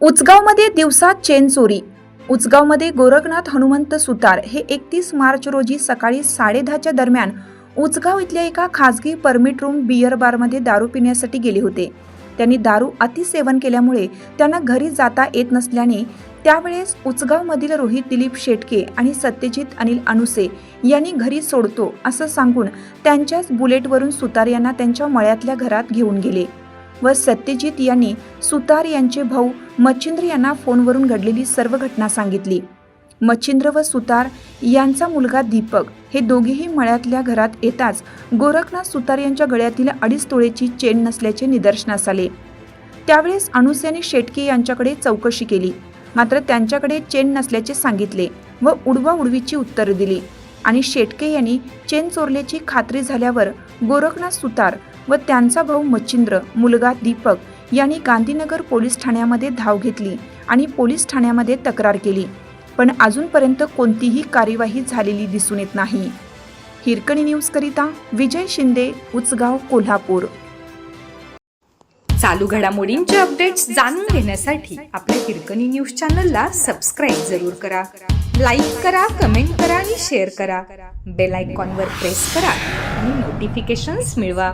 उचगावमध्ये दिवसात चेन चोरी. उचगावमध्ये गोरखनाथ हनुमंत सुतार हे एकतीस मार्च रोजी सकाळी साडेदहाच्या दरम्यान उचगाव इथल्या एका खासगी परमिट रूम बियर बारमध्ये दारू पिण्यासाठी गेले होते. त्यांनी दारू अतिसेवन केल्यामुळे त्यांना घरी जाता येत नसल्याने त्यावेळेस उचगावमधील रोहित दिलीप शेटके आणि सत्यजित अनिल अनुसे यांनी घरी सोडतो असं सांगून त्यांच्याच बुलेटवरून सुतार यांना त्यांच्या मळ्यातल्या घरात घेऊन गेले व सत्यजित यांनी सुतार यांचे भाऊ मच्छिंद्र यांना फोनवरून घडलेली सर्व घटना सांगितली. मच्छिंद्र व सुतार यांचा मुलगा दीपक हे दोघेही मळ्यातल्या घरात येताच गोरखनाथ सुतार यांच्या गळ्यातील अडीच तोळेची चेन नसल्याचे निदर्शनास आले. त्यावेळेस अनुसे शेटके यांच्याकडे चौकशी केली. मात्र त्यांच्याकडे चेन नसल्याचे सांगितले व उडवा उडवीची उत्तरं दिली आणि शेटके यांनी चेन चोरल्याची खात्री झाल्यावर गोरखनाथ सुतार व त्यांचा भाऊ मच्छिंद्र मुलगा दीपक यांनी गांधीनगर पोलीस ठाण्यामध्ये धाव घेतली आणि पोलीस ठाण्यामध्ये तक्रार केली. पण अजूनपर्यंत कोणतीही कार्यवाही झालेली दिसून येत नाही. हिरकणी न्यूजकरिता विजय शिंदे उचगाव कोल्हापूर. चालू घडामोडींचे अपडेट्स जाणून घेण्यासाठी आपल्या हिरकणी न्यूज चॅनलला सबस्क्राईब जरूर करा. लाईक करा कमेंट करा आणि शेअर करा. बेल आयकॉनवर प्रेस करा आणि नोटिफिकेशन्स मिळवा.